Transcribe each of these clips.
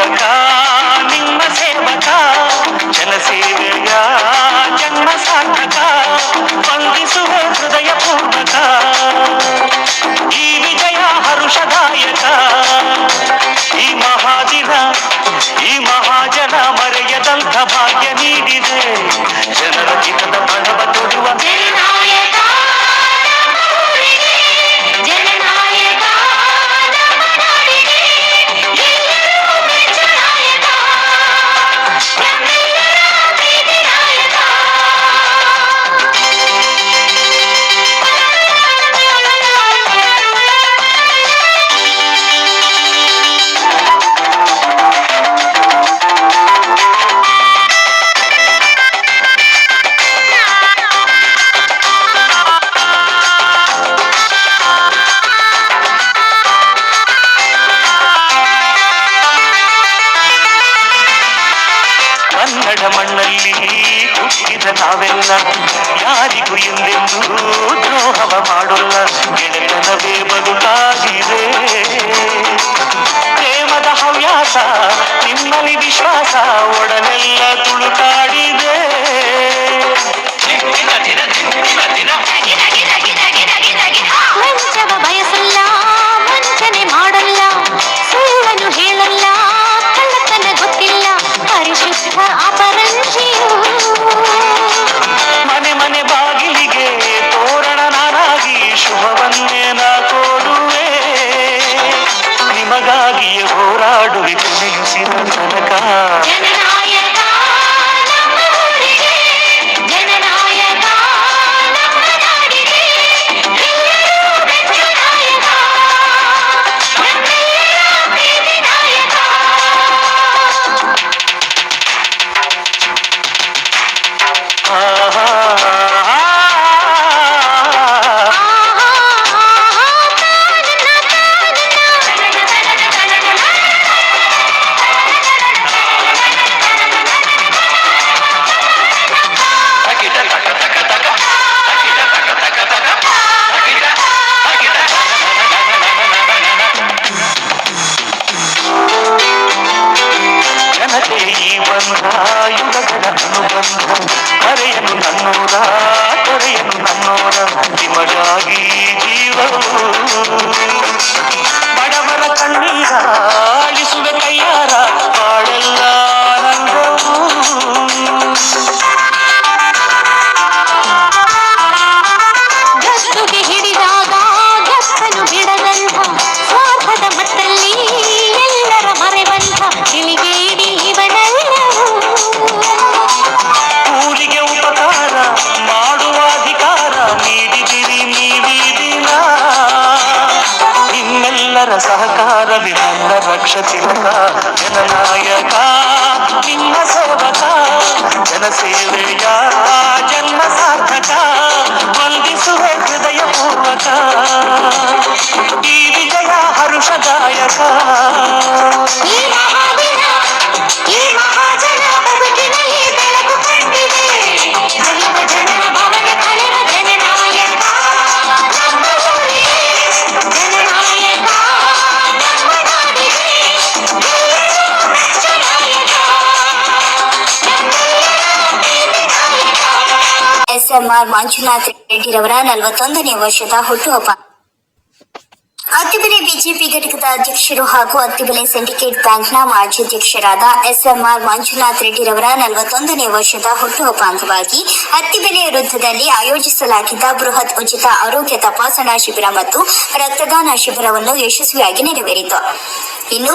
ನಾಯಕ ನಿಮ್ಮ ಸೇವಕ ಜನಸೇವೆ I'm not Sura. ರಕ್ಷ ತಿಲಕ ಜನನಾಯಕ ನಿಮ್ಮ ಸೇವಕ ಜನಸೇವೆಯ ಜನ್ಮ ಸಾರ್ಥಕ ವಂದಿಸುವೆ ಹೃದಯ ಪೂರ್ವಕ ಈ ವಿಜಯ ಹರುಷದಾಯಕ ಈ ಎಸ್ಎಂಆರ್ ಮಂಜುನಾಥ್ ರೆಡ್ಡಿರವರ ನಲವತ್ತೊಂದನೇ ವರ್ಷದ ಹುಟ್ಟುಹಬ್ಬ. ಅತ್ತಿಬೆಲೆ ಬಿಜೆಪಿ ಘಟಕದ ಅಧ್ಯಕ್ಷರು ಹಾಗೂ ಅತ್ತಿಬೆಲೆ ಸಿಂಡಿಕೇಟ್ ಬ್ಯಾಂಕ್ನ ಮಾಜಿ ಅಧ್ಯಕ್ಷರಾದ ಎಸ್ಎಂಆರ್ ಮಂಜುನಾಥ್ ರೆಡ್ಡಿರವರ ನಲವತ್ತೊಂದನೇ ವರ್ಷದ ಹುಟ್ಟುಹಬ್ಬ ಅಂಗವಾಗಿ ಅತ್ತಿಬೆಲೆ ವೃತ್ತದಲ್ಲಿ ಆಯೋಜಿಸಲಾಗಿದ್ದ ಬೃಹತ್ ಉಚಿತ ಆರೋಗ್ಯ ತಪಾಸಣಾ ಶಿಬಿರ ಮತ್ತು ರಕ್ತದಾನ ಶಿಬಿರವನ್ನು ಯಶಸ್ವಿಯಾಗಿ ನೆರವೇರಿತು. ಇನ್ನು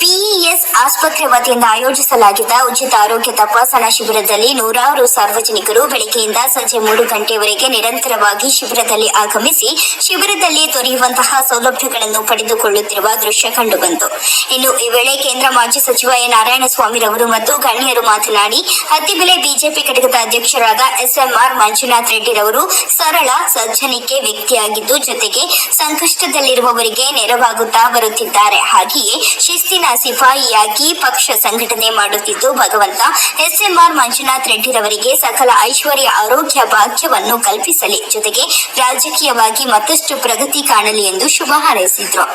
ಪಿಇಎಸ್ ಆಸ್ಪತ್ರೆ ವತಿಯಿಂದ ಆಯೋಜಿಸಲಾಗಿದ್ದ ಉಚಿತ ಆರೋಗ್ಯ ತಪಾಸಣಾ ಶಿಬಿರದಲ್ಲಿ ನೂರಾರು ಸಾರ್ವಜನಿಕರು ಬೆಳಗ್ಗೆಯಿಂದ ಸಂಜೆ ಮೂರು ಗಂಟೆವರೆಗೆ ನಿರಂತರವಾಗಿ ಶಿಬಿರದಲ್ಲಿ ಆಗಮಿಸಿ, ಶಿಬಿರದಲ್ಲಿ ದೊರೆಯುವಂತಹ ಸೌಲಭ್ಯಗಳನ್ನು ಪಡೆದುಕೊಳ್ಳುತ್ತಿರುವ ದೃಶ್ಯ ಕಂಡುಬಂತು. ಇನ್ನು ಈ ವೇಳೆ ಕೇಂದ್ರ ಮಾಜಿ ಸಚಿವ ಎ. ನಾರಾಯಣಸ್ವಾಮಿರವರು ಮತ್ತು ಗಣ್ಯರು ಮಾತನಾಡಿ, ಹತ್ತಿಬೆಲೆ ಬಿಜೆಪಿ ಘಟಕದ ಅಧ್ಯಕ್ಷರಾದ ಎಸ್ಎಂಆರ್ ಮಂಜುನಾಥ್ ರೆಡ್ಡಿರವರು ಸರಳ, ಸಜ್ಜನಿಕೆ ವ್ಯಕ್ತಿಯಾಗಿದ್ದು, ಜೊತೆಗೆ ಸಂಕಷ್ಟದಲ್ಲಿರುವವರಿಗೆ ನೆರವಾಗುತ್ತಾ ಬರುತ್ತಿದ್ದಾರೆ. ಹಾಗೆಯೇ ಶಿಸ್ತಿನ ಸಿಪಾಯಿಯಾಗಿ ಪಕ್ಷ ಸಂಘಟನೆ ಮಾಡುತ್ತಿದ್ದು, ಭಗವಂತ ಎಸ್ಎಂಆರ್ ಮಂಜುನಾಥ್ ರೆಡ್ಡಿರವರಿಗೆ ಸಕಲ ಐಶ್ವರ್ಯ, ಆರೋಗ್ಯ, ಭಾಗ್ಯವನ್ನು ಕಲ್ಪಿಸಲಿ. ಜೊತೆಗೆ ರಾಜಕೀಯವಾಗಿ ಮತ್ತಷ್ಟು ಪ್ರಗತಿ ಕಾಣಲಿ ಎಂದು ಶುಭ ಹಾರೈಸಿದ್ರು.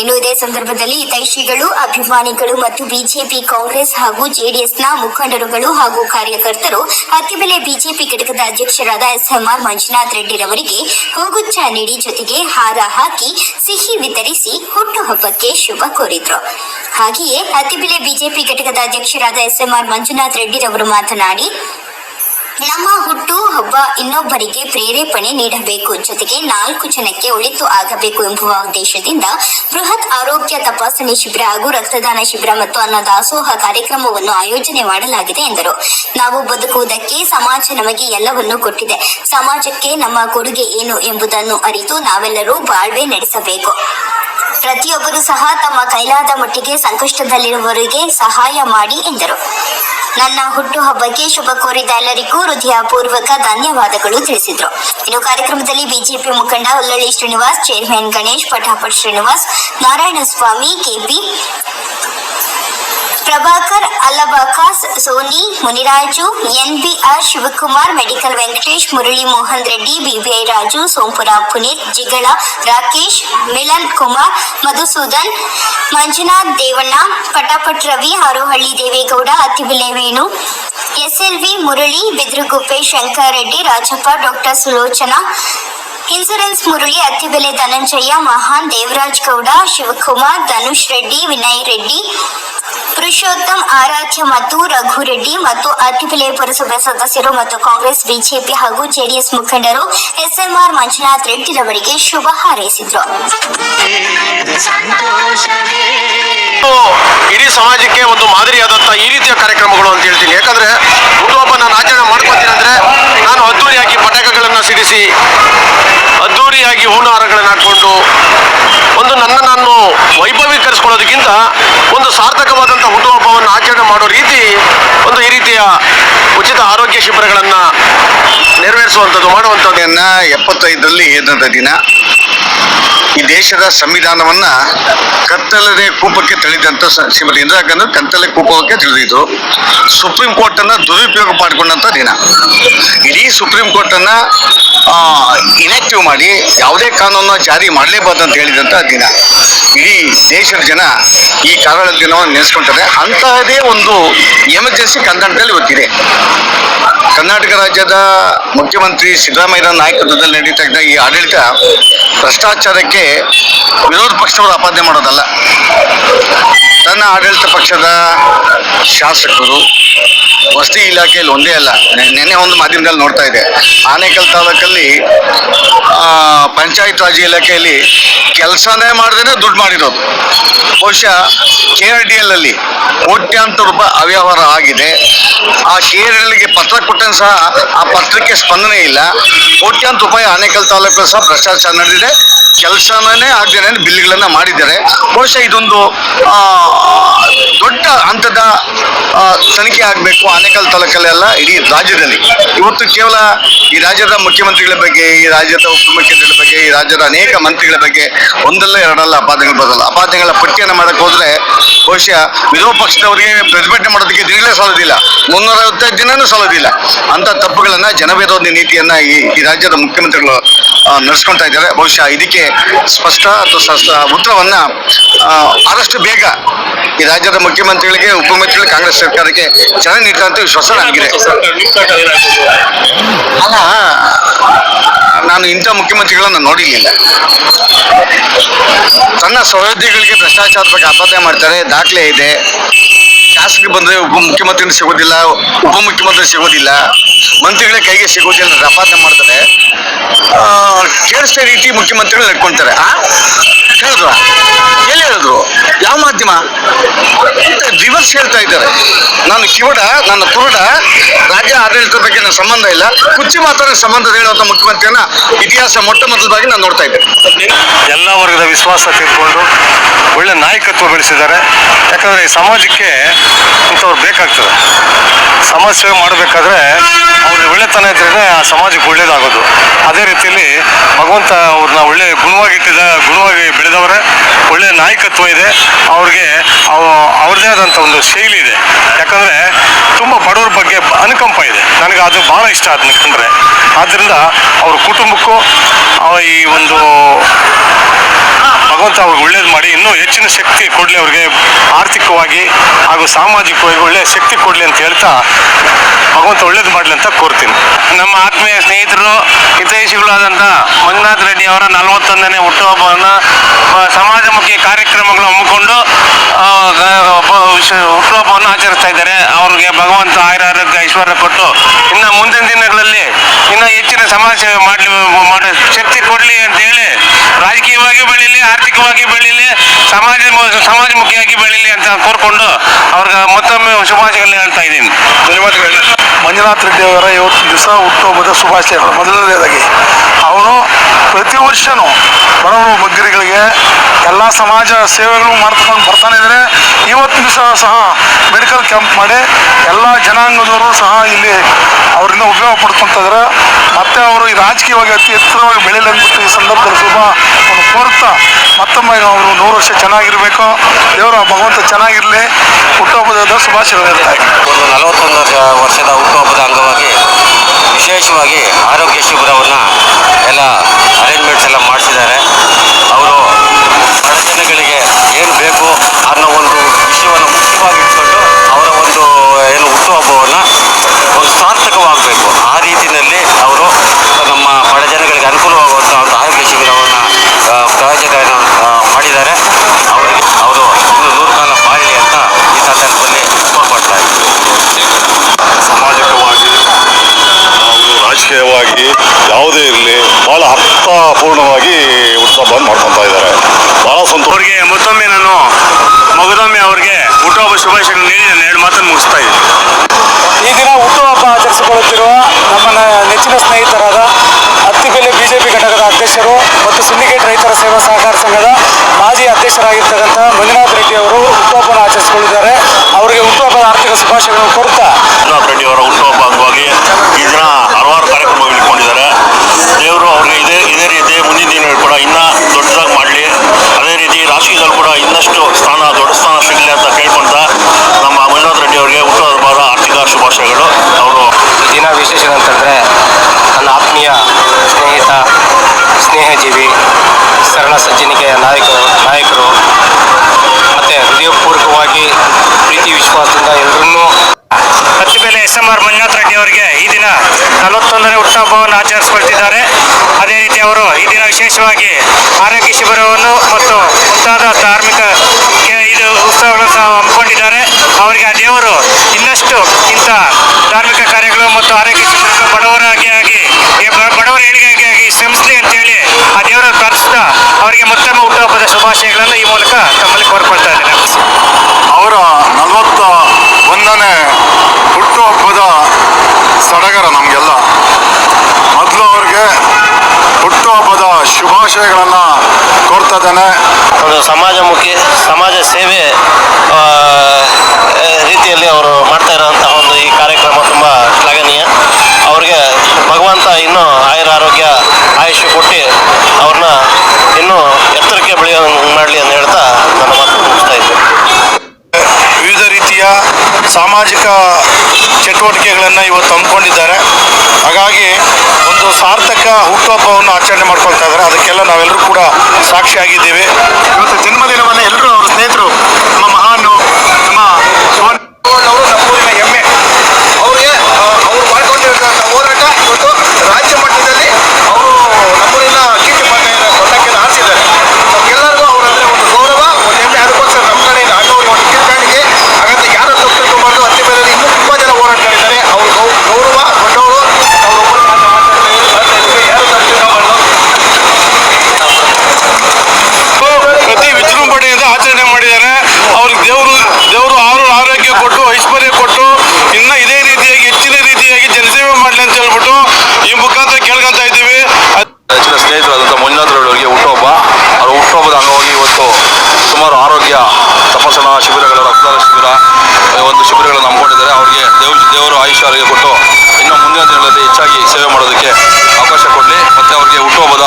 ಇನ್ನು ಇದೇ ಸಂದರ್ಭದಲ್ಲಿ ಹಿತೈಷಿಗಳು ಅಭಿಮಾನಿಗಳು ಮತ್ತು ಬಿಜೆಪಿ ಕಾಂಗ್ರೆಸ್ ಹಾಗೂ ಜೆಡಿಎಸ್ನ ಮುಖಂಡರುಗಳು ಹಾಗೂ ಕಾರ್ಯಕರ್ತರು ಅತ್ತಿಬೆಲೆ ಬಿಜೆಪಿ ಘಟಕದ ಅಧ್ಯಕ್ಷರಾದ ಎಸ್ಎಂಆರ್ ಮಂಜುನಾಥ್ ರೆಡ್ಡಿರವರಿಗೆ ಹೂಗುಚ್ಛ ನೀಡಿ ಜೊತೆಗೆ ಹಾರ ಹಾಕಿ ಸಿಹಿ ವಿತರಿಸಿ ಹುಟ್ಟುಹಬ್ಬಕ್ಕೆ ಶುಭ ಕೋರಿದ್ರು. ಹಾಗೆಯೇ ಅತ್ತಿಬೆಲೆ ಬಿಜೆಪಿ ಘಟಕದ ಅಧ್ಯಕ್ಷರಾದ ಎಸ್ಎಂಆರ್ ಮಂಜುನಾಥ್ ರೆಡ್ಡಿರವರು ಮಾತನಾಡಿ ನಮ್ಮ ಹುಟ್ಟು ಹಬ್ಬ ಇನ್ನೊಬ್ಬರಿಗೆ ಪ್ರೇರೇಪಣೆ ನೀಡಬೇಕು. ಜೊತೆಗೆ ನಾಲ್ಕು ಜನಕ್ಕೆ ಒಳಿತು ಆಗಬೇಕು ಎಂಬುವ ಉದ್ದೇಶದಿಂದ ಬೃಹತ್ ಆರೋಗ್ಯ ತಪಾಸಣೆ ಶಿಬಿರ ಹಾಗೂ ರಕ್ತದಾನ ಶಿಬಿರ ಮತ್ತು ಅನ್ನದಾಸೋಹ ಕಾರ್ಯಕ್ರಮವನ್ನು ಆಯೋಜನೆ ಮಾಡಲಾಗಿದೆ ಎಂದರು. ನಾವು ಬದುಕುವುದಕ್ಕೆ ಸಮಾಜ ನಮಗೆ ಎಲ್ಲವನ್ನೂ ಕೊಟ್ಟಿದೆ. ಸಮಾಜಕ್ಕೆ ನಮ್ಮ ಕೊಡುಗೆ ಏನು ಎಂಬುದನ್ನು ಅರಿತು ನಾವೆಲ್ಲರೂ ಬಾಳ್ವೆ ನಡೆಸಬೇಕು. ಪ್ರತಿಯೊಬ್ಬರು ಸಹ ತಮ್ಮ ಕೈಲಾದ ಮಟ್ಟಿಗೆ ಸಂಕಷ್ಟದಲ್ಲಿರುವವರಿಗೆ ಸಹಾಯ ಮಾಡಿ ಎಂದರು. ನನ್ನ ಹುಟ್ಟುಹಬ್ಬಕ್ಕೆ ಶುಭ ಕೋರಿದ ಎಲ್ಲರಿಗೂ ಹೃದಯಪೂರ್ವಕ ಧನ್ಯವಾದಗಳು ತಿಳಿಸಿದರು. ಇನ್ನು ಕಾರ್ಯಕ್ರಮದಲ್ಲಿ ಬಿಜೆಪಿ ಮುಖಂಡ Hullalli Srinivas chairman Ganesh Patapat Srinivas, Narayanaswamy KP Prabhakar, Allabakash, Soni, Muniraju NBR Shivakumar, medical Venkatesh, Murali Mohan Reddy BBI Raju, Sompura Puneeth, Jigala, Rakesh, Milan Kumar, Madhusudan, Manjunath Devanna, Patapat Ravi Harohalli Devegowda Attibele Venu SLV Murali, Bidaraguppe, Shankar Reddy, Rajappa, doctor Sulochana, insurance Murali Attibele Dhananjaya Mahan Devaraj Gowda, Shivakumar, Dhanush Reddy, Vinay Reddy Purushottam, ಆರಾಧ್ಯ ಮತ್ತು ರಘು ರೆಡ್ಡಿ ಮತ್ತು ಅತಿಪಲೆ ಪುರಸಭೆ ಸದಸ್ಯರು ಮತ್ತು Congress, BJP ಹಾಗೂ JDS ಮುಖಂಡರು ಎಸ್ಎಂಆರ್ ಮಂಜುನಾಥ್ ರೆಡ್ಡಿರವರಿಗೆ ಶುಭ ಹಾರೈಸಿದ್ರು. ಇಡೀ ಸಮಾಜಕ್ಕೆ ಒಂದು ಮಾದರಿಯಾದಂತಹ ಈ ರೀತಿಯ ಕಾರ್ಯಕ್ರಮಗಳು ಅಂತ ಹೇಳ್ತೀನಿ. ಯಾಕಂದ್ರೆ ಹುಟ್ಟುಹಬ್ಬ ನಾನು ಆಚರಣೆ ಮಾಡ್ಕೊತೀನಿ ಅಂದ್ರೆ ನಾನು ಅದ್ದೂರಿಯಾಗಿ ಪಟಾಕಗಳನ್ನು ಸಿಡಿಸಿ, ಅದ್ದೂರಿಯಾಗಿ ಹೂಣಾರಗಳನ್ನು ಹಾಕೊಂಡು ಒಂದು ನನ್ನ ನಾನು ವೈಭವೀಕರಿಸ್ಕೊಳ್ಳೋದಕ್ಕಿಂತ ಒಂದು ಸಾರ್ಥಕವಾದಂಥ ಹುಟ್ಟುಹಬ್ಬವನ್ನು ಆಚರಣೆ ಮಾಡೋ ರೀತಿ ಒಂದು ಈ ರೀತಿಯ ಉಚಿತ ಆರೋಗ್ಯ ಶಿಬಿರಗಳನ್ನು ನೆರವೇರಿಸುವಂಥದ್ದು ಮಾಡುವಂಥದ್ದು. ಯನ್ನ ಎಪ್ಪತ್ತೈದರಲ್ಲಿ ಏನಂತ ದಿನ? ಈ ದೇಶದ ಸಂವಿಧಾನವನ್ನ ಕತ್ತಲದೆ ಕೂಪಕ್ಕೆ ತಳಿದಂತ ಶ್ರೀಮತಿ ಇಂದಿರಾ ಗಾಂಧಿ ಕತ್ತಲೆ ಕೂಪಕ್ಕೆ ತಿಳಿದಿದ್ರು ಸುಪ್ರೀಂ ಕೋರ್ಟ್ ಅನ್ನ ದುರುಪಯೋಗ ಮಾಡಿಕೊಂಡಂತ ದಿನ. ಇಡೀ ಸುಪ್ರೀಂ ಕೋರ್ಟ್ ಅನ್ನ ಇನಾಕ್ಟಿವ್ ಮಾಡಿ ಯಾವುದೇ ಕಾನೂನು ಜಾರಿ ಮಾಡಲೇಬಾರ್ದು ಅಂತ ಹೇಳಿದಂತ ದಿನ. ಇಡೀ ದೇಶದ ಜನ ಈ ಕರಾಳ ದಿನವನ್ನು ನೆನೆಸ್ಕೊಂತಾರೆ. ಅಂತಹದೇ ಒಂದು ಎಮರ್ಜೆನ್ಸಿ ಕರ್ನಾಟಕದಲ್ಲಿ ಇವತ್ತಿದೆ. ಕರ್ನಾಟಕ ರಾಜ್ಯದ ಮುಖ್ಯಮಂತ್ರಿ ಸಿದ್ದರಾಮಯ್ಯ ನಾಯಕತ್ವದಲ್ಲಿ ನಡೀತಾ ಈ ಆಡಳಿತ ಭ್ರಷ್ಟಾಚಾರಕ್ಕೆ ವಿರೋಧ ಪಕ್ಷದವರು ಆಪಾದನೆ ಮಾಡೋದಲ್ಲ. ತನ್ನ ಆಡಳಿತ ಪಕ್ಷದ ಶಾಸಕರು ವಸತಿ ಇಲಾಖೆಯಲ್ಲಿ ಒಂದೇ ಅಲ್ಲ ನೆನ್ನೆ ಒಂದು ಮಾಧ್ಯಮದಲ್ಲಿ ನೋಡ್ತಾ ಇದೆ. ಆನೇಕಲ್ ತಾಲೂಕಲ್ಲಿ ಪಂಚಾಯತ್ ರಾಜ್ ಇಲಾಖೆಯಲ್ಲಿ ಕೆಲಸನೇ ಮಾಡ್ದೇನೆ ದುಡ್ಡು ಮಾಡಿರೋದು. ಬಹುಶಃ ಕೆ ಆರ್ ಡಿ ಎಲ್ ಅಲ್ಲಿ ಕೋಟ್ಯಾಂತರ ರೂಪಾಯಿ ಅವ್ಯವಹಾರ ಆಗಿದೆ. ಆ ಕೆ ಆರ್ ಡಿ ಎಲ್ಗೆ ಪತ್ರ ಕೊಟ್ಟನು ಸಹ ಆ ಪತ್ರಕ್ಕೆ ಸ್ಪಂದನೆ ಇಲ್ಲ. ಕೋಟ್ಯಾಂತರ ರೂಪಾಯಿ ಆನೇಕಲ್ ತಾಲೂಕಲ್ಲಿ ಸಹ ಭ್ರಷ್ಟಾಚಾರ ನಡೆದಿದೆ. ಕೆಲಸನೇ ಆಗದೇನೆ ಬಿಲ್ಗಳನ್ನ ಮಾಡಿದ್ದಾರೆ. ಬಹುಶಃ ಇದೊಂದು ದೊಡ್ಡ ಹಂತದ ತನಿಖೆ ಆಗಬೇಕು. ಆನೇಕಲ್ ತಾಲೂಕಲ್ಲೆಲ್ಲ ಇಡೀ ರಾಜ್ಯದಲ್ಲಿ. ಇವತ್ತು ಕೇವಲ ಈ ರಾಜ್ಯದ ಮುಖ್ಯಮಂತ್ರಿಗಳ ಬಗ್ಗೆ, ಈ ರಾಜ್ಯದ ಉಪಮುಖ್ಯಮಂತ್ರಿಗಳ ಬಗ್ಗೆ, ಈ ರಾಜ್ಯದ ಅನೇಕ ಮಂತ್ರಿಗಳ ಬಗ್ಗೆ ಒಂದಲ್ಲ ಎರಡಲ್ಲ ಅಪಾದನೆಗಳು ಬರಲ್ಲ. ಅಪಾದನೆಗಳ ಪಟ್ಟಿಯನ್ನು ಮಾಡಕ್ ಹೋದ್ರೆ ಬಹುಶಃ ವಿರೋಧ ಪಕ್ಷದವರಿಗೆ ಪ್ರತಿಭಟನೆ ಮಾಡೋದಕ್ಕೆ ದಿನಗಳೇ ಸಾಲೋದಿಲ್ಲ. ಮುನ್ನೂರ ಐವತ್ತೈದು ದಿನನೂ ಸಾಲೋದಿಲ್ಲ. ಅಂತ ತಪ್ಪುಗಳನ್ನ ಜನವಿರೋಧಿ ನೀತಿಯನ್ನ ಈ ಈ ರಾಜ್ಯದ ಮುಖ್ಯಮಂತ್ರಿಗಳು ನಡೆಸ್ಕೊಳ್ತಾ ಇದ್ದಾರೆ. ಬಹುಶಃ ಇದಕ್ಕೆ ಸ್ಪಷ್ಟ ಅಥವಾ ಉತ್ತರವನ್ನ ಆದಷ್ಟು ಬೇಗ ಈ ರಾಜ್ಯದ ಮುಖ್ಯಮಂತ್ರಿಗಳಿಗೆ ಉಪಮುಖ್ಯಮಂತ್ರಿಗಳಿಗೆ ಕಾಂಗ್ರೆಸ್ ಸರ್ಕಾರಕ್ಕೆ ಜನ ಅಂತ ವಿಶ್ವಾಸ ನನಗಿದೆ. ಅಲ್ಲ ನಾನು ಇಂಥ ಮುಖ್ಯಮಂತ್ರಿಗಳನ್ನ ನೋಡಿರ್ಲಿಲ್ಲ. ತನ್ನ ಸಹೋದ್ಯೋಗಿಗಳಿಗೆ ಭ್ರಷ್ಟಾಚಾರದ ಬಗ್ಗೆ ಆಪಾದನೆ ಮಾಡ್ತಾರೆ ದಾಖಲೆ ಇದೆ. ಶಾಸಕರು ಬಂದ್ರೆ ಉಪ ಮುಖ್ಯಮಂತ್ರಿ ಸಿಗೋದಿಲ್ಲ ಸಿಗೋದಿಲ್ಲ. ಮಂತ್ರಿಗಳ ಕೈಗೆ ಸಿಗೋದಿಲ್ಲ ರಫಾತ ಮಾಡ್ತಾರೆ. ಆ, ಕೇಳಿಸ್ತಾ ರೀತಿ ಮುಖ್ಯಮಂತ್ರಿಗಳು ನಡ್ಕೊಂತಾರೆ. ಆ ಹೇಳಿದ್ರ ಎಲ್ಲಿ ಹೇಳಿದ್ರು? ಯಾವ ಮಾಧ್ಯಮ? ರಿವರ್ಸ್ ಹೇಳ್ತಾ ಇದ್ದಾರೆ. ನಾನು ಕಿವಡ ನನ್ನ ತುರುಡ ರಾಜ್ಯ ಆಡಳಿತದ ಬಗ್ಗೆ ನನ್ನ ಸಂಬಂಧ ಇಲ್ಲ. ಕುಚ್ಚಿ ಮಾತಾಡೋ ಸಂಬಂಧ ಹೇಳುವಂತ ಮುಖ್ಯಮಂತ್ರಿಯನ್ನ ಇತಿಹಾಸ ಮೊಟ್ಟ ಮೊದಲದಾಗಿ ನಾನು ನೋಡ್ತಾ ಇದ್ದೇನೆ. ಎಲ್ಲ ವರ್ಗದ ವಿಶ್ವಾಸ ತಿಳ್ಕೊಂಡು ಒಳ್ಳೆ ನಾಯಕತ್ವ ಬೆಳೆಸಿದ್ದಾರೆ. ಯಾಕಂದ್ರೆ ಸಮಾಜಕ್ಕೆ ಇಂಥವ್ರು ಬೇಕಾಗ್ತದೆ. ಸಮಾಜ ಸೇವೆ ಮಾಡಬೇಕಾದ್ರೆ ಅವ್ರ ಒಳ್ಳೆತನ ಇದ್ರೆ ಆ ಸಮಾಜಕ್ಕೆ ಒಳ್ಳೇದಾಗೋದು. ಅದೇ ರೀತಿಯಲ್ಲಿ ಭಗವಂತ ಅವ್ರನ್ನ ಒಳ್ಳೆ ಗುಣವಾಗಿಟ್ಟಿದ, ಗುಣವಾಗಿ ಬೆಳೆದವರೇ, ಒಳ್ಳೆ ನಾಯಕತ್ವ ಇದೆ. ಅವ್ರಿಗೆ ಅವ- ಅವ್ರದ್ದೇ ಆದಂಥ ಒಂದು ಶೈಲಿ ಇದೆ. ಯಾಕಂದರೆ ತುಂಬ ಬಡವ್ರ ಬಗ್ಗೆ ಅನುಕಂಪ ಇದೆ. ನನಗೆ ಅದು ಭಾಳ ಇಷ್ಟ ಅದನ್ನ ಕಂಡ್ರೆ. ಆದ್ದರಿಂದ ಅವ್ರ ಕುಟುಂಬಕ್ಕೂ ಈ ಒಂದು ಭಗವಂತ ಅವ್ರಿಗೆ ಒಳ್ಳೇದು ಮಾಡಿ, ಇನ್ನೂ ಹೆಚ್ಚಿನ ಶಕ್ತಿ ಕೊಡಲಿ ಅವ್ರಿಗೆ, ಆರ್ಥಿಕವಾಗಿ ಹಾಗೂ ಸಾಮಾಜಿಕವಾಗಿ ಒಳ್ಳೆ ಶಕ್ತಿ ಕೊಡಲಿ ಅಂತ ಹೇಳ್ತಾ ಭಗವಂತ ಒಳ್ಳೇದು ಮಾಡಲಿ ಅಂತ ಕೋರ್ತೀನಿ. ನಮ್ಮ ಆತ್ಮೀಯ ಸ್ನೇಹಿತರು ಹಿತೈಷಿಗಳಾದಂಥ ಮಂಜುನಾಥ್ ರೆಡ್ಡಿ ಅವರ ನಲವತ್ತೊಂದನೇ ಹುಟ್ಟುಹಬ್ಬವನ್ನು ಸಮಾಜಮುಖಿ ಕಾರ್ಯಕ್ರಮಗಳು ಹಮ್ಮಿಕೊಂಡು ಹುಟ್ಟುಹಬ್ಬವನ್ನು ಆಚರಿಸ್ತಾ ಇದ್ದಾರೆ. ಅವ್ರಿಗೆ ಭಗವಂತ ಆಯುರ ಆರೋಗ್ಯ ಐಶ್ವರ್ಯ ಕೊಟ್ಟು, ಇನ್ನು ಮುಂದಿನ ದಿನಗಳಲ್ಲಿ ಹೆಚ್ಚಿನ ಸಮಾಜ ಮಾಡಲಿ ಮಾಡೋ ಶಕ್ತಿ ಕೊಡಲಿ ಅಂತ ಹೇಳಿ, ರಾಜಕೀಯವಾಗಿ ಬೆಳೀಲಿ, ಆರ್ಥಿಕವಾಗಿ ಬೆಳೀಲಿ, ಸಮಾಜ ಸಮಾಜಮುಖಿಯಾಗಿ ಬೆಳೀಲಿ ಅಂತ ಕೋರ್ಕೊಂಡು ಅವ್ರಿಗೆ ಮತ್ತೊಮ್ಮೆ ಶುಭಾಶಯಗಳನ್ನ ಹೇಳ್ತಾ ಇದ್ದೀನಿ. ಧನ್ಯವಾದಗಳು. ಮಂಜುನಾಥ್ ರೆಡ್ಡಿ ಅವರ ಇವತ್ತು ದಿವಸ ಹುಟ್ಟುಹಬ್ಬದ ಶುಭಾಶಯಗಳು. ಮೊದಲನೇದಾಗಿ ಅವನು ಪ್ರತಿ ವರ್ಷನೂ ಬಡವರು ಬಗ್ಗರಿಗಳಿಗೆ ಎಲ್ಲ ಸಮಾಜ ಸೇವೆಗಳು ಮಾಡ್ಕೊಂಡು ಬರ್ತಾನೆ ಇದ್ದಾರೆ ಇವತ್ತು ದಿವಸ ಸಹ ಮೆಡಿಕಲ್ ಕ್ಯಾಂಪ್ ಮಾಡಿ ಎಲ್ಲ ಜನಾಂಗದವರು ಸಹ ಇಲ್ಲಿ ಅವರಿಂದ ಉಪಯೋಗ ಪಡ್ಕೊತಾ ಇದ್ದಾರೆ ಮತ್ತೆ ಅವರು ಈ ರಾಜಕೀಯವಾಗಿ ಅತಿ ಎತ್ತರವಾಗಿ ಬೆಳೆಯಲಂತ ಈ ಸಂದರ್ಭದಲ್ಲಿ ಶುಭ ಅವರು ಕೋರ್ತಾ. ಮತ್ತೊಮ್ಮೆ ಅವರು ನೂರು ವರ್ಷ ಚೆನ್ನಾಗಿರಬೇಕು. ದೇವರ ಭಗವಂತ ಚೆನ್ನಾಗಿರಲಿ. ಹುಟ್ಟುಹಬ್ಬದ ಶುಭಾಶಯಗಳು ಒಂದು ನಲವತ್ತೊಂದು ವರ್ಷದ ಹುಟ್ಟುಹಬ್ಬದ ಅಂಗವಾಗಿ ವಿಶೇಷವಾಗಿ ಆರೋಗ್ಯ ಶಿಬಿರವನ್ನು ಎಲ್ಲ ಅರೇಂಜ್ಮೆಂಟ್ಸ್ ಎಲ್ಲ ಮಾಡಿಸಿದ್ದಾರೆ. ಅವರು ಜನಗಳಿಗೆ ಏನು ಬೇಕು ಅನ್ನೋ ಒಂದು ವಿಷಯವನ್ನು ಮುಖ್ಯವಾಗಿ ಇಟ್ಕೊಂಡು ಅವರ ಒಂದು ಏನು ಹುಟ್ಟುಹಬ್ಬವನ್ನು ಒಂದು ಆ ರೀತಿಯಲ್ಲಿ ಅವರು ನಮ್ಮ ಬಡ ಜನಗಳಿಗೆ ಅನುಕೂಲವಾಗುವಂಥ ಒಂದು ಆರೋಗ್ಯ ಶಿಬಿರವನ್ನು ಪ್ರಾಯೋಜಕರನ್ನು ಮಾಡಿದ್ದಾರೆ. ಅವರಿಗೆ ಅವರು ಇನ್ನು ನೂರು ಕಾಲ ಬಾಳಲಿ ಅಂತ ಈ ಸಂದರ್ಭದಲ್ಲಿ ಕೋರ್ಕೊಳ್ತಾ ಇದ್ದೀವಿ ಸಾಮಾಜಿಕವಾಗಿ ಅವರು ರಾಜಕೀಯವಾಗಿ ಯಾವುದೇ ಇರಲಿ ಬಹಳ ಅರ್ಥಪೂರ್ಣವಾಗಿ ಉತ್ಸವವನ್ನು ಮಾಡ್ಕೊತಾ ಇದ್ದಾರೆ. ಬಹಳ ಸಂತೋಷ. ಅವರಿಗೆ ಮತ್ತೊಮ್ಮೆ ನಾನು ಮಗದೊಮ್ಮೆ ಅವರಿಗೆ ಹುಟ್ಟುಹಬ್ಬ ಶುಭಾಶಯಗಳು ನೀಡಿ ನಾನು ಎರಡು ಮಾತನ್ನು ಮುಗಿಸ್ತಾ ಇದ್ದೀನಿ. ಈ ದಿನ ಹುಟ್ಟುಹಬ್ಬ ಆಚರಿಸಿಕೊಳ್ಳುತ್ತಿರುವ ನಮ್ಮ ನೆಚ್ಚಿನ ಸ್ನೇಹಿತರಾದ ಅಧ್ಯಕ್ಷರು ಮತ್ತು ಸಿಂಡಿಕೇಟ್ ರೈತರ ಸೇವಾ ಸಹಕಾರ ಸಂಘದ ಮಾಜಿ ಅಧ್ಯಕ್ಷರಾಗಿರ್ತಕ್ಕಂಥ ಮಂಜುನಾಥ್ ರೆಡ್ಡಿ ಅವರು ಹುಟ್ಟುಹಬ್ಬನ ಆಚರಿಸಿಕೊಂಡಿದ್ದಾರೆ. ಅವರಿಗೆ ಹುಟ್ಟುಹಬ್ಬದ ಆರ್ಥಿಕ ಶುಭಾಶಯಗಳನ್ನು ಕೋರುತ್ತಾ. ಮಂಜುನಾಥ್ ರೆಡ್ಡಿ ಅವರ ಹುಟ್ಟುಹಬ್ಬ ಅಂಗವಾಗಿ ಈ ದಿನ ಹಲವಾರು ಕಾರ್ಯಕ್ರಮಗಳು ಇಟ್ಕೊಂಡಿದ್ದಾರೆ. ದೇವರು ಅವ್ರಿಗೆ ಇದೇ ಇದೇ ರೀತಿ ಮುಂದಿನ ದಿನ ಕೂಡ ಇನ್ನೂ ದೊಡ್ಡದಾಗಿ ಮಾಡಲಿ. ಅದೇ ರೀತಿ ರಾಜಕೀಯದಲ್ಲಿ ಕೂಡ ಇನ್ನಷ್ಟು ಸ್ಥಾನ, ದೊಡ್ಡ ಸ್ಥಾನ ಸಿಗಲಿ ಅಂತ ಕೇಳ್ಕೊಂತ ನಮ್ಮ ಮಂಜುನಾಥ್ ರೆಡ್ಡಿ ಅವರಿಗೆ ಹುಟ್ಟುಹಬ್ಬದ ಆರ್ಥಿಕ ಶುಭಾಶಯಗಳು ಅವರು ದಿನ ವಿಶೇಷ ಅಂತಂದರೆ ನನ್ನ ಆತ್ಮೀಯ ಸ್ನೇಹಿತ ಸ್ನೇಹಜೀವಿ ಸರಳ, ಸಜ್ಜನಿಕೆಯ ನಾಯಕರು ನಾಯಕರು, ಮತ್ತು ಹೃದಯಪೂರ್ವಕವಾಗಿ ಪ್ರೀತಿ ವಿಶ್ವಾಸದಿಂದ ಎಲ್ಲರನ್ನೂ Attibele S M R Manjunath Reddy ಅವರಿಗೆ ಈ ದಿನ ನಲವತ್ತೊಂದನೇ ಹುಟ್ಟುಹಬ್ಬವನ್ನು ಆಚರಿಸಿಕೊಳ್ತಿದ್ದಾರೆ. ಅದೇ ರೀತಿ ಅವರು ಈ ದಿನ ವಿಶೇಷವಾಗಿ ಆರೋಗ್ಯ ಶಿಬಿರವನ್ನು ಮತ್ತು ಮುಂತಾದ ಧಾರ್ಮಿಕ ಇದು ಉತ್ಸವಗಳನ್ನು ಸಹ ಹಮ್ಮಿಕೊಂಡಿದ್ದಾರೆ. ಅವರಿಗೆ ಆ ದೇವರು ಇನ್ನಷ್ಟು ಇಂಥ ಧಾರ್ಮಿಕ ಕಾರ್ಯಗಳು ಮತ್ತು ಆರೋಗ್ಯ ಶಿಬಿರಗಳು ಬಡವರಾಗಿ ಆಗಿ ಬಡವರ ಏಳಿಗೆಗಾಗಿ ಶ್ರಮಿಸಲಿ ಅಂತೇಳಿ ಆ ದೇವರ ಪ್ರಾರ್ಥಿಸ್ತಾ ಅವರಿಗೆ ಮತ್ತೊಮ್ಮೆ ಹುಟ್ಟುಹಬ್ಬದ ಶುಭಾಶಯಗಳನ್ನು ಈ ಮೂಲಕ ತಮ್ಮಲ್ಲಿ ಕೋರ್ಕೊಳ್ತಾ ಇದ್ದೇನೆ. ಅವರ ನಲವತ್ತ ಒಂದನೇ ಹುಟ್ಟುಹಬ್ಬದ ಸಡಗರ ನಮಗೆಲ್ಲ. ಮೊದಲು ಅವ್ರಿಗೆ ಹುಟ್ಟುಹಬ್ಬದ ಶುಭಾಶಯಗಳನ್ನು ಕೋರ್ತಾ ಇದ್ದೇನೆ. ಒಂದು ಸಮಾಜಮುಖಿ ಸಮಾಜ ಸೇವೆ ರೀತಿಯಲ್ಲಿ ಅವರು ಮಾಡ್ತಾ ಇರೋಂತಹ ಒಂದು ಈ ಕಾರ್ಯಕ್ರಮ ತುಂಬ ಶ್ಲಾಘನೀಯ. ಅವ್ರಿಗೆ ಭಗವಂತ ಇನ್ನೂ ಆಯುಷ್ಯ ಕೊಟ್ಟು ಅವ್ರನ್ನ ಇನ್ನೂ ಎತ್ತರಕ್ಕೆ ಬೆಳೆಯೋ ಮಾಡಲಿ ಅಂತ ಹೇಳ್ತಾ ನನ್ನ ಮಾತು ಮುಗಿಸ್ತಾ ಇದ್ದೆ. ವಿವಿಧ ರೀತಿಯ ಸಾಮಾಜಿಕ ಚಟುವಟಿಕೆಗಳನ್ನು ಇವತ್ತು ಹಮ್ಮಿಕೊಂಡಿದ್ದಾರೆ. ಹಾಗಾಗಿ ಒಂದು ಸಾರ್ಥಕ ಹುಟ್ಟುಹಬ್ಬವನ್ನು ಆಚರಣೆ ಮಾಡ್ಕೊಳ್ತಾ ಇದ್ದಾರೆ. ಅದಕ್ಕೆಲ್ಲ ನಾವೆಲ್ಲರೂ ಕೂಡ ಸಾಕ್ಷಿಯಾಗಿದ್ದೇವೆ. ಇವತ್ತು ಜನ್ಮದಿನವನ್ನು ಎಲ್ಲರೂ ಅವ್ರ ಸ್ನೇಹಿತರು ನಮ್ಮ ಮಹಾನು ನಮ್ಮ ಅವರು ನಮ್ಮೂರಿನ ಹೆಮ್ಮೆ ಅವ್ರಿಗೆ ಅವ್ರು ಮಾಡ್ಕೊಂಡಿರ್ತಕ್ಕಂಥ ಹೋರಾಟ ಇವತ್ತು ರಾಜ್ಯ ಮಟ್ಟದಲ್ಲಿ ಅವರು ನಮ್ಮೂರಿನ ಕೀರ್ತಿ ಪಟ್ಟ ಪಟ್ಟಕ್ಕೆ ಆರಿಸಿದ್ದಾರೆ ನಮ್ಗೆಲ್ಲರಿಗೂ ಅವರಂದ್ರೆ ಒಂದು ಗೌರವ ಒಂದು ಹೆಮ್ಮೆ ಅದಕ್ಕೋಸ್ಕರ ನಮ್ಮ ಕಡೆಯಿಂದ ಅಣ್ಣವ್ರಿಗೆ ಒಂದು ಕಿರ್ಕಾಣಿಗೆ ಹಾಗಾದ್ರೆ ಯಾರು ತಪ್ಪು ತಿಳ್ಕೊಬಾರ್ದು ಅತಿ ಮೇಲೆ ಇನ್ನೂ ತುಂಬಾ ಜನ ಹೋರಾಡ್ಕೊಂಡಿದ್ದಾರೆ ಅವ್ರ ಗೌ- ಗೌರವ ದೊಡ್ಡವರು ಅವ್ರ ಒಬ್ಬರು ಯಾರು ತಪ್ಪು ತಿಳ್ಕೊಬಾರ್ದು ಪ್ರತಿ ವಿಜೃಂಭಣೆಯಿಂದ ಆಚರಣೆ ಮಾಡಿದ್ದಾರೆ ಅವ್ರಿಗೆ ದೇವರು ದೇವರು ಆರು ಆರೋಗ್ಯ ಕೊಟ್ಟು ಐಶ್ವರ್ಯ ಕೊಟ್ಟು ಇನ್ನ ಇದೇ ರೀತಿಯಾಗಿ ಹೆಚ್ಚಿನ ರೀತಿಯಾಗಿ ಜನಸೇವೆ ಮಾಡಲಿ ಅಂತ ಹೇಳ್ಬಿಟ್ಟು ಈ ಮುಖಾಂತರ ಕೇಳ್ಕೊಂತ ಇದ್ದೀವಿ ಹೆಚ್ಚಿನ ಸ್ನೇಹಿತರಾದಂಥ ಮಂಜುನಾಥ್ ರೆಡ್ಡಿ ಅವರಿಗೆ ಹುಟ್ಟುಹಬ್ಬ ಅವರ ಹುಟ್ಟುಹಬ್ಬದ ಅಂಗವಾಗಿ ಇವತ್ತು ಸುಮಾರು ಆರೋಗ್ಯ ತಪಾಸಣಾ ಶಿಬಿರಗಳ ರಕ್ತದಾನ ಶಿಬಿರ ಈ ಒಂದು ಶಿಬಿರಗಳನ್ನು ಹಮ್ಮಿಕೊಂಡಿದ್ದಾರೆ ಅವರಿಗೆ ದೇವ್ ದೇವರು ಆಯುಷ್ಯ ಆರೋಗ್ಯ ಕೊಟ್ಟು ಇನ್ನು ಮುಂದಿನ ದಿನಗಳಲ್ಲಿ ಹೆಚ್ಚಾಗಿ ಸೇವೆ ಮಾಡೋದಕ್ಕೆ ಅವಕಾಶ ಕೊಡಲಿ ಮತ್ತು ಅವರಿಗೆ ಹುಟ್ಟುಹಬ್ಬದ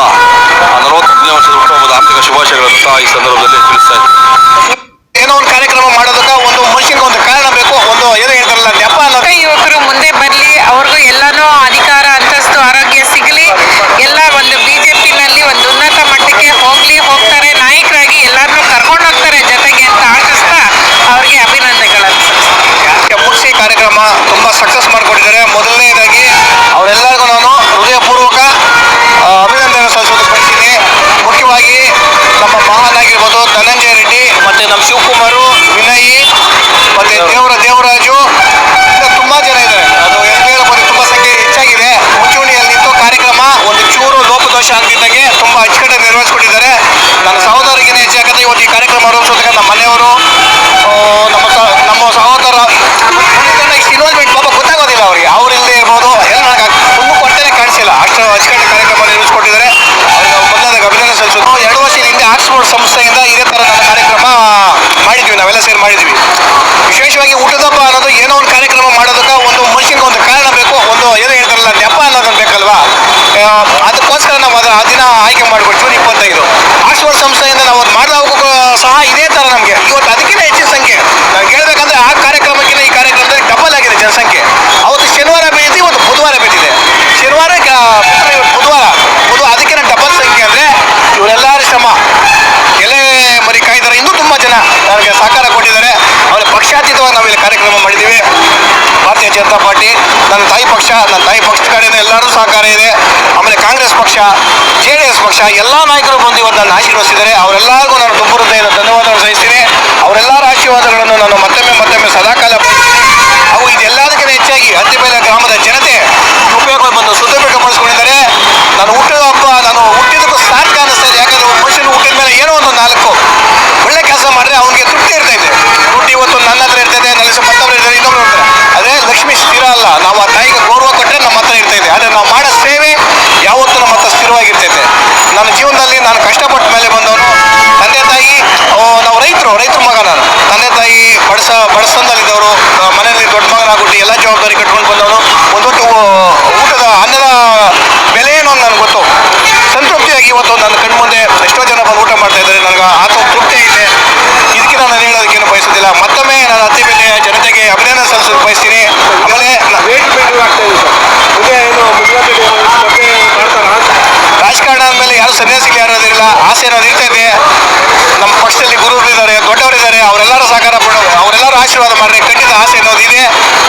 ನಲವತ್ತೊಂದನೇ ವರ್ಷದ ಹುಟ್ಟುಹಬ್ಬದ ಆರ್ಥಿಕ ಶುಭಾಶಯಗಳನ್ನು ಸಹ ಈ ಸಂದರ್ಭದಲ್ಲಿ ತಿಳಿಸ್ತಾ ಇದ್ದೀನಿ ಏನೋ ಒಂದು ಕಾರ್ಯಕ್ರಮ ಮಾಡೋದಕ್ಕೆ ಒಂದು ಮನುಷ್ಯನಿಗೆ ಒಂದು ಕಾರಣ ಬೇಕು ಒಂದು ಏನು ಹೇಳ್ತಾರಲ್ಲ ನೆಪ ಅನ್ನೋದು ಯುವಕರು ಮುಂದೆ ಬರಲಿ ಅವ್ರಿಗೂ ಎಲ್ಲಾನು ಅಧಿಕಾರ ಅಂತಸ್ತು ಆರೋಗ್ಯ ಸಿಗಲಿ ಎಲ್ಲ ಒಂದು ಬಿಜೆಪಿನಲ್ಲಿ ಒಂದು ಉನ್ನತ ಮಟ್ಟಕ್ಕೆ ಹೋಗ್ಲಿ ಹೋಗ್ತಾರೆ ನಾಯಕರಾಗಿ ಎಲ್ಲರನ್ನೂ ಕರ್ಕೊಂಡು ಹೋಗ್ತಾರೆ ಜೊತೆಗೆ ಅಂತ ಆಶಿಸ್ತಾ ಅವ್ರಿಗೆ ಅಭಿನಂದನೆಗಳನ್ನು ಸಲ್ಲಿಸ್ತೀನಿ. ಮುಗಿಸಿ ಕಾರ್ಯಕ್ರಮ ತುಂಬಾ ಸಕ್ಸಸ್ ಮಾಡಿಕೊಟ್ಟಿದ್ದಾರೆ. ಮೊದಲನೇದಾಗಿ ಅವರೆಲ್ಲರಿಗೂ ನಾನು ಹೃದಯಪೂರ್ವಕ ಅಭಿನಂದನೆ ಸಲ್ಲಿಸೋದಕ್ಕೆ ಬಯಸ್ತೀನಿ ಮುಖ್ಯವಾಗಿ ನಮ್ಮ ಮಹಾನ್ ಆಗಿರ್ಬೋದು ಧನಂಜಯ ರೆಡ್ಡಿ ಮತ್ತೆ ನಮ್ಮ ಶಿವಕುಮಾರು ವಿನಯ್ ಮತ್ತೆ ದೇವರ ದೇವರಾಜು ತುಂಬಾ ಜನ ಇದ್ದಾರೆ. ಅದು ಹೇಳ್ಬೋದು ತುಂಬಾ ಸಂಖ್ಯೆ ಹೆಚ್ಚಾಗಿದೆ. ಮುಂಚೂಣಿಯಲ್ಲಿದ್ದು ಕಾರ್ಯಕ್ರಮ ಒಂದು ಚೂರು ಲೋಪದೋಷ ಆಗ್ತಿದ್ದಂಗೆ ತುಂಬಾ ಅಚ್ಚುಕಟ್ಟಾಗಿ ನಿರ್ವಹಿಸ್ಕೊಂಡಿದ್ದಾರೆ ನನ್ನ ಸಹೋದರಿಗೆ ಹೆಚ್ಚಾಗುತ್ತೆ ಇವತ್ತು ಈ ಕಾರ್ಯಕ್ರಮ ರೂಪಿಸೋದಕ್ಕೆ ನಮ್ಮ ಮನೆಯವರು ನಮ್ಮ ನಮ್ಮ ಸಹೋದರ ಇಷ್ಟು ಇನ್ವಾಲ್ವ್ಮೆಂಟ್ ಪಾಪ ಗೊತ್ತಾಗೋದಿಲ್ಲ ಅವರಿಗೆ ಅವ್ರು ಇಲ್ಲದೆ ಇರ್ಬೋದು ಎಲ್ಲ ನನಗೆ ತುಂಬ ಕೊಟ್ಟರೆ ಕಾಣಿಸಿಲ್ಲ ಅಷ್ಟು ಅಚ್ಚುಕಟ್ಟು ಕಾರ್ಯಕ್ರಮ ನಿರ್ವಹಿಸ್ಕೊಟ್ಟಿದ್ದಾರೆ ಅವ್ರಿಗೆ ಮೊದಲಾದಾಗ ಅಭಿನಂದನೆ ಸಲ್ಲಿಸೋದು ಎರಡು ವರ್ಷದ ಹಿಂದೆ ಆಕ್ಸ್ಫೋರ್ಡ್ ಸಂಸ್ಥೆಯಿಂದ ಇದೇ ಥರ ನನ್ನ ಕಾರ್ಯಕ್ರಮ ಮಾಡಿದ್ವಿ ನಾವೆಲ್ಲ ಸೇರಿ ಮಾಡಿದ್ವಿ ವಿಶೇಷವಾಗಿ ಊಟದಪ್ಪ ಅನ್ನೋದು ಏನೋ ಒಂದು ಕಾರ್ಯಕ್ರಮ ಮಾಡೋದಕ್ಕೆ ಒಂದು ಮನುಷ್ಯನಿಗೆ ಒಂದು ಕಾರಣ ಬೇಕು ಒಂದು ಏನೋ ಹೇಳ್ತಾರಲ್ಲ ನೆಪ ಅನ್ನೋದೊಂದು ಬೇಕಲ್ವಾ ಆ, ಅದಕ್ಕೋಸ್ಕರ ನಾವು ಅದರ ಆ ದಿನ ಆಯ್ಕೆ ಮಾಡ್ಬೋದು ಜೂನ್ ಇಪ್ಪತ್ತೈದು. ಆಕ್ಸ್ಫರ್ಡ್ ಸಂಸ್ಥೆಯಿಂದ ನಾವು ಅದು ಮಾಡಿದಾಗೂ ಸಹ ಇದೇ ಥರ ನಮಗೆ. ಇವತ್ತು ಅದಕ್ಕಿಂತ ಹೆಚ್ಚಿನ ಸಂಖ್ಯೆ. ನಾವು ಕೇಳಬೇಕಂದ್ರೆ ಆ ಕಾರ್ಯಕ್ರಮಕ್ಕಿಂತ ಈ ಕಾರ್ಯಕ್ರಮದಲ್ಲಿ ಡಬಲ್ ಆಗಿದೆ ಜನಸಂಖ್ಯೆ. ಅವತ್ತು ಶನಿವಾರ ಬೀಳಿದ್ದು ಇವತ್ತು ಬುಧವಾರ ಬಿದ್ದಿದೆ ಶನಿವಾರ ಬುಧವಾರ ಬುಧವಾರ ಅದಕ್ಕಿಂತ ಡಬಲ್ ಸಂಖ್ಯೆ ಅಂದರೆ ಇವರೆಲ್ಲರ ಶ್ರಮ. ಎಲೆ ಮರಿ ಕಾಯ್ದಾರೆ ಇನ್ನೂ ತುಂಬ ಜನ ನನಗೆ ಸಹಕಾರ ಕೊಟ್ಟಿದ್ದಾರೆ. ಅವರ ಪಕ್ಷಾತೀತವಾಗಿ ನಾವಿಲ್ಲಿ ಕಾರ್ಯಕ್ರಮ ಮಾಡಿದ್ದೀವಿ. ಭಾರತೀಯ ಜನತಾ ಪಾರ್ಟಿ, ನನ್ನ ತಾಯಿ ಪಕ್ಷ, ನನ್ನ ತಾಯಿ ಪಕ್ಷದ ಕಡೆಯಿಂದ ಎಲ್ಲರೂ ಸಹಕಾರ ಇದೆ. ಆಮೇಲೆ ಕಾಂಗ್ರೆಸ್ ಪಕ್ಷ, ಜೆ ಡಿ ಎಸ್ ಪಕ್ಷ, ಎಲ್ಲ ನಾಯಕರು ಬಂದು ಇವತ್ತು ನನ್ನ ಆಶೀರ್ವದಿಸಿದ್ದಾರೆ ಅವರೆಲ್ಲರಿಗೂ ನಾನು ತುಂಬ ಹೃದಯದ ಧನ್ಯವಾದಗಳು ಸಹಿಸ್ತೀನಿ ಅವರೆಲ್ಲರ ಆಶೀರ್ವಾದಗಳನ್ನು ನಾನು ಮತ್ತೊಮ್ಮೆ ಮತ್ತೊಮ್ಮೆ ಸದಾಕಾಲ ಅವು ಇದೆಲ್ಲದಕ್ಕಿಂತ ಹೆಚ್ಚಾಗಿ ಹತ್ತಿಬೇಲೆ ಗ್ರಾಮದ ಜನತೆ ಉಪಯೋಗ ಬಂದು ಸದುಪಯೋಗಪಡಿಸ್ಕೊಂಡಿದ್ದಾರೆ ನಾನು ಹುಟ್ಟಿದ ಹಬ್ಬ, ನಾನು ಹುಟ್ಟಿದಕ್ಕೂ ಸಾರ್ಥಕ ಅನ್ನಿಸ್ತಾ ಇದೆ. ಯಾಕಂದ್ರೆ ಒಬ್ಬ ಮನುಷ್ಯನ ಹುಟ್ಟಿದ ಮೇಲೆ ಏನೋ ಒಂದು ನಾಲ್ಕು ಒಳ್ಳೆ ಕೆಲಸ ಮಾಡಿದ್ರೆ ಅವನಿಗೆ ತೃಪ್ತಿ ಇರ್ತಾ ಇದೆ. ದುಡ್ಡು ಇವತ್ತು ನನ್ನ ಹತ್ರ ನನ್ನ ಮತ್ತೊಬ್ರು ಇರ್ತಾರೆ ಇನ್ನೊಬ್ರು ಇರ್ತಾರೆ ಅದೇ ಲಕ್ಷ್ಮಿ ಸ್ಥಿರ ಅಲ್ಲ. ನಾವು ಆ ತಾಯಿಗೆ ಗೌರವ ಕೊಟ್ಟರೆ ನಮ್ಮ ಹತ್ರ ಇರ್ತೈತೆ ಆದರೆ ನಾವು ಮಾಡೋ ಸೇವೆ ಯಾವತ್ತೂ ನಮ್ಮ ಹತ್ರ ಸ್ಥಿರವಾಗಿರ್ತೈತೆ. ನನ್ನ ಜೀವನದಲ್ಲಿ ನಾನು ಕಷ್ಟಪಟ್ಟ ಮೇಲೆ ಬಂದವನು ತಂದೆ ತಾಯಿ ನಾವು ರೈತರು, ರೈತರ ಮಗ ನಾನು. ತಂದೆ ತಾಯಿ ಬಡಸ, ಬಡಸಂದಲ್ಲಿದ್ದವರು ಮನೆಯಲ್ಲಿ ದೊಡ್ಡ ಮಗನಾಗ್ಬಿಟ್ಟು ಎಲ್ಲ ಜವಾಬ್ದಾರಿ ಕಟ್ಕೊಂಡು ಬಂದವನು. ಒಂದೊಟ್ಟು ಊಟದ, ಅನ್ನದ ಬೆಲೆ ಏನು ನನಗೆ ಗೊತ್ತು. ಸಂತೃಪ್ತಿಯಾಗಿ ಇವತ್ತು ನನ್ನ ಕಣ್ಮುಂದೆ ಎಷ್ಟೋ ಜನ ಬಂದು ಊಟ ಮಾಡ್ತಾ ಇದ್ದಾರೆ. ನನಗೆ ಆತ ತೃಪ್ತಿ ಐತೆ ಇದಕ್ಕೆ ನಾನು ಹೇಳೋದಕ್ಕೇನು ಬಯಸೋದಿಲ್ಲ ಮತ್ತೊಮ್ಮೆ ನಾನು ಅತಿ ಬೆಲೆಯ ಜನತೆಗೆ ಅಭಿನಂದನೆ ಸಲ್ಲಿಸಲು ಬಯಸ್ತೀನಿ. ರಾಜಕಾರಣ ಅಂದಮೇಲೆ ಯಾರು ಸನ್ಯಾಸಿಗಳು ಯಾರು ಇರೋದಿಲ್ಲ ಆಸೆ ಅನ್ನೋದು ಇರ್ತೈತೆ ನಮ್ಮ ಪಕ್ಷದಲ್ಲಿ ದೊಡ್ಡವರು ದೊಡ್ಡವರಿದ್ದಾರೆ ಅವರೆಲ್ಲರೂ ಸಹಕಾರ ಕೊಡೋ ಅವರೆಲ್ಲರೂ ಆಶೀರ್ವಾದ ಮಾಡ್ರಿ. ಖಂಡಿತ ಆಸೆ ಅನ್ನೋದು ಇದೆ.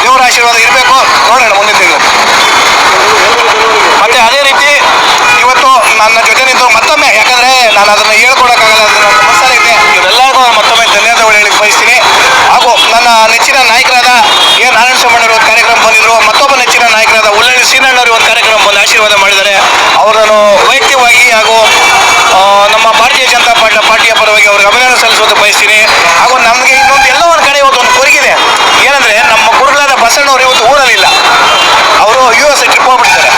ದೇವರ ಆಶೀರ್ವಾದ ಇರಬೇಕು. ನೋಡೋಣ ಮುಂದಿನ ತಿಂಗಳು ಮತ್ತೆ ಅದೇ ರೀತಿ ಇವತ್ತು ನನ್ನ ಜೊತೆ ನಿಂತು ಮತ್ತೊಮ್ಮೆ, ಯಾಕಂದ್ರೆ ನಾನು ಅದನ್ನ ಹೇಳ್ಕೊಡಕ್ಕಾಗಲ್ಲ ಅದು ನನ್ನ ಇವರೆಲ್ಲರಿಗೂ ನಾನು ಮತ್ತೊಮ್ಮೆ ಧನ್ಯವಾದಗಳು ಹೇಳಿಕ್ ಬಯಸ್ತೀನಿ. ಹಾಗೂ ನನ್ನ ನೆಚ್ಚಿನ ನಾಯಕರಾದ ಎ ನಾರಾಯಣ ಸ್ವಾಮಣ್ಣವರು ಒಂದು ಕಾರ್ಯಕ್ರಮ ಬಂದಿದ್ರು. ಮತ್ತೊಬ್ಬ ನೆಚ್ಚಿನ ನಾಯಕರಾದ ಉಳ್ಳಳ್ಳಿ ಸೀನಣ್ಣವರು ಒಂದು ಕಾರ್ಯಕ್ರಮ ಬಂದು ಆಶೀರ್ವಾದ ಮಾಡಿದ್ದಾರೆ. ಅವರನ್ನು ವೈಯಕ್ತಿಕವಾಗಿ ಹಾಗೂ ನಮ್ಮ ಭಾರತೀಯ ಜನತಾ ಪಾರ್ಟಿ ಪಾರ್ಟಿಯ ಪರವಾಗಿ ಅವ್ರಿಗೆ ಅಭಿನಂದನೆ ಸಲ್ಲಿಸುವುದು ಬಯಸ್ತೀನಿ. ಹಾಗೂ ನಮಗೆ ಇನ್ನೊಂದು ಎಲ್ಲ ಒಂದು ಕಡೆ ಇವತ್ತು ಒಂದು ಕೊರಗಿದೆ. ಏನಂದ್ರೆ ನಮ್ಮ ಗುರುಗಳಾದ ಬಸಣ್ಣವರು ಇವತ್ತು ಊರಲ್ಲಿಲ್ಲ. ಅವರು ಯು ಎಸ್ ಟ್ರಿಪ್ ಹೋಗ್ಬಿಟ್ಟಿದ್ದಾರೆ.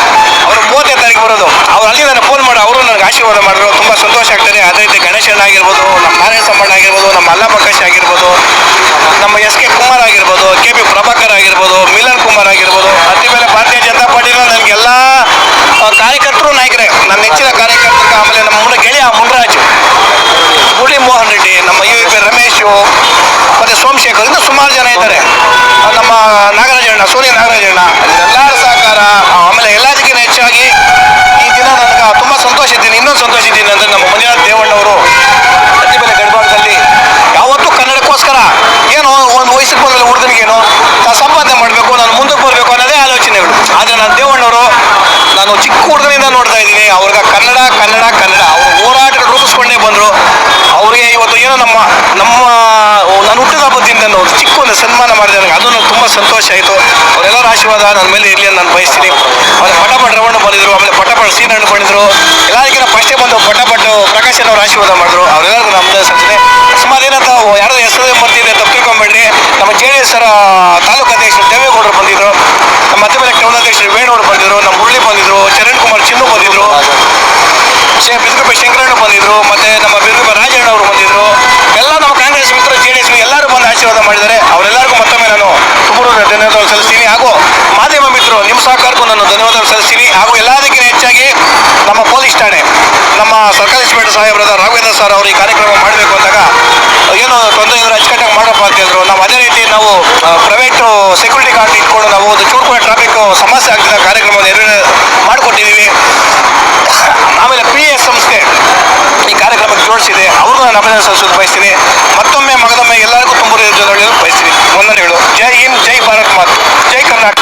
ಅವರು ಮೂವತ್ತನೇ ತಾರೀಕು ಬರೋದು ಅವ್ರು ಅಲ್ಲಿ ನನಗೆ ಫೋನ್ ಮಾಡಿ ಅವರು ನನಗೆ ಆಶೀರ್ವಾದ ಮಾಡಿದ್ರು ತುಂಬ ಸಂತೋಷ ಆಗ್ತದೆ ಅದೇ ರೀತಿ ಗಣೇಶಣ್ಣ ಆಗಿರ್ಬೋದು ನಮ್ಮ ನಾರಾಯಣ ಸಮ್ಮಣ್ಣ ಆಗಿರ್ಬೋದು ನಮ್ಮ ಪ್ರಕಾಶ್ ಆಗಿರ್ಬೋದು, ನಮ್ಮ ಎಸ್ ಕೆ ಕುಮಾರ್ ಆಗಿರ್ಬೋದು, ಕೆ ಪಿ ಪ್ರಭಾಕರ್ ಆಗಿರ್ಬೋದು, ಮಿಲನ್ ಕುಮಾರ್ ಆಗಿರ್ಬೋದು, ಅತಿ ಮೇಲೆ ಭಾರತೀಯ ಜನತಾ ಪಾರ್ಟಿನ ನನಗೆಲ್ಲ ಕಾರ್ಯಕರ್ತರು ನಾಯಕರೇ, ನನ್ನ ನೆಚ್ಚಿನ ಕಾರ್ಯಕರ್ತರು ಆಮೇಲೆ ನಮ್ಮ ಮುನ್ನ ಗೆಳೆಯ ಮುನ್ರಾಜು ಮುರಳಿ ಮೋಹನ್ ರೆಡ್ಡಿ, ನಮ್ಮ ಯು ಪಿ ರಮೇಶು, ಮತ್ತು ಸೋಮಶೇಖರ್ ಇನ್ನೂ ಸುಮಾರು ಜನ ಇದ್ದಾರೆ. ನಮ್ಮ ನಾಗರಾಜಣ್ಣ ಸೂರ್ಯ ನಾಗರಾಜಣ್ಣ ಎಲ್ಲರ ಸಹಕಾರ, ಆಮೇಲೆ ಎಲ್ಲದಕ್ಕಿಂತ ಹೆಚ್ಚಾಗಿ ಈ ದಿನ ನನಗೆ ತುಂಬ ಸಂತೋಷ ಇದ್ದೀನಿ, ಇನ್ನೊಂದು ಸಂತೋಷ ಇದ್ದೀನಿ ಅಂದರೆ ನಮ್ಮ ಮಂಜುನಾಥ್ ದೇವಣ್ಣವರು ಮೇಲೆ ಗಡಿಭಾಗದಲ್ಲಿ ಏನು ಏನೋ, ಒಂದು ವಯಸ್ಸಿಗೆ ಬಂದ ಹುಡುಗನಿಗೇನು, ನಾನು ಸಂಪಾದನೆ ಮಾಡಬೇಕು, ನಾನು ಮುಂದಕ್ಕೆ ಬರಬೇಕು ಅನ್ನೋದೇ ಆಲೋಚನೆಗಳು. ಆದರೆ ನಾನು ದೇವಣ್ಣವರು, ನಾನು ಚಿಕ್ಕ ಹುಡುಗನಿಂದ ನೋಡ್ತಾ ಇದ್ದೀನಿ, ಅವ್ರಿಗೆ ಕನ್ನಡ ಕನ್ನಡ ಕನ್ನಡ. ಅವರು ಹೋರಾಟ ರೂಪಿಸ್ಕೊಂಡೇ ಬಂದರು. ಅವರಿಗೆ ಇವತ್ತು ಏನೋ ನಮ್ಮ ನಮ್ಮ ನಾನು ಹುಟ್ಟಿದ ಹಬ್ಬದಿಂದ ಒಂದು ಚಿಕ್ಕ ಒಂದು ಸನ್ಮಾನ ಮಾಡಿದೆ ನನಗೆ, ಅದು ತುಂಬ ಸಂತೋಷ ಆಯಿತು. ಅವರೆಲ್ಲರ ಆಶೀರ್ವಾದ, ನನ್ನ ಮೇಲೆ ಇರಲಿ ಅಂತ ನಾನು ಬಯಸ್ತೀನಿ. ಆಮೇಲೆ ಪಟಪಟ ರವಣ್ಣ ಬಂದಿದ್ರು, ಆಮೇಲೆ ಪಟಪಟ ಸೀನಣ್ಣ ಬಂದಿದ್ರು. ಎಲ್ಲರಿಗಿಂತ ಫಸ್ಟೇ ಬಂದು ಪಟಪಟ್ಟು ಪ್ರಕಾಶನ್ ಅವ್ರ ಆಶೀರ್ವಾದ ಮಾಡಿದ್ರು. ಅವರೆಲ್ಲರಿಗೂ ನಮ್ಮದೇ ಸಂಚನೆ ಸುಮಾರು ಏನಂತ ಯಾರೋ ಹೆಸರು ಬರ್ತಿದೆ ತಪ್ಪಿಕೊಂಬೇಡ್ರಿ ನಮ್ಮ ಜೆ ಡಿ ಎಸ್ ತಾಲೂಕು ಅಧ್ಯಕ್ಷರು ದೇವೇಗೌಡರು ಬಂದಿದ್ರು. ನಮ್ಮ ಮತ್ತೆ ಮೇಲೆ ಟೌನ್ ಅಧ್ಯಕ್ಷರು ವೇಣೂರು ಬಂದಿದ್ರು. ನಮ್ಮ ಮುರಳಿ ಬಂದಿದ್ರು. ಚರಣ್ ಕುಮಾರ್ ಚಿನ್ನು ಬಂದಿದ್ರು. ಶಂಕರಣ್ಣ ಬಂದಿದ್ರು ಮತ್ತೆ ನಮ್ಮ ಬಿದ್ರುಬೆ ರಾಜಣ್ಣ ಅವರು ಬಂದಿದ್ರು ಎಲ್ಲ ನಮ್ಮ ಕಾಂಗ್ರೆಸ್ ಮಿತ್ರರು ಜೆ ಡಿ ಎಸ್ ಎಲ್ಲರೂ ಬಂದು ಆಶೀರ್ವಾದ ಮಾಡಿದರೆ ಅವರೆಲ್ಲರಿಗೂ ಮತ್ತೊಮ್ಮೆ ನಾನು ತುಂಬ ಧನ್ಯವಾದಗಳು ಸಲ್ಲಿಸ್ತೀನಿ. ಹಾಗೂ ಮಾಧ್ಯಮ ಮಿತ್ರರು, ನಿಮ್ಮ ಸಹಕಾರಕ್ಕೂ ನಾನು ಧನ್ಯವಾದಗಳು ಸಲ್ಲಿಸ್ತೀನಿ. ಹಾಗೂ ಎಲ್ಲದಕ್ಕಿಂತ ಹೆಚ್ಚಾಗಿ ನಮ್ಮ ಪೊಲೀಸ್ ಠಾಣೆ, ನಮ್ಮ ಸರ್ಕಾರಿ ಇನ್ಸ್ಪೆಕ್ಟರ್ ಸಾಹೇಬರಾದ ರಾಘವೇಂದ್ರ ಸರ್ ಅವರು ಈ ಕಾರ್ಯಕ್ರಮ ಮಾಡಬೇಕು ಅಂದಾಗ, ಏನು ತೊಂದರೆ ಇದ್ರೆ ಅಚ್ಚುಕಟ್ಟಾಗಿ ಮಾಡಪ್ಪ ಅಂತ ಹೇಳಿದ್ರು. ನಾವು ಅದೇ ರೀತಿ ನಾವು ಪ್ರೈವೇಟ್ ಸೆಕ್ಯೂರಿಟಿ ಗಾರ್ಡ್ ಇಟ್ಕೊಂಡು ನಾವು ಒಂದು ಕೂಡ ಟ್ರಾಫಿಕ್ ಸಮಸ್ಯೆ ಆಗ್ತಿದ್ದ ಕಾರ್ಯಕ್ರಮವನ್ನು ಎರಡು ಮಾಡಿಕೊಟ್ಟಿದ್ದೀವಿ ಆಮೇಲೆ ಪಿ ಎಸ್ ಸಂಸ್ಥೆ ಈ ಕಾರ್ಯಕ್ರಮಕ್ಕೆ ಜೋಡಿಸಿದೆ ಅವ್ರನ್ನ ನಾನು ಅಭಿನಂದನೆ ಸಲ್ಲಿಸೋದು ಬಯಸ್ತೀನಿ ಮತ್ತೊಮ್ಮೆ ಮಗದೊಮ್ಮೆ ಎಲ್ಲರಿಗೂ ತುಂಬ ಬಯಸ್ತೀನಿ ವಂದನೆಗಳು ಜೈ ಹಿಂದ್ ಜೈ ಭಾರತ್ ಮಾತು ಜೈ ಕರ್ನಾಟಕ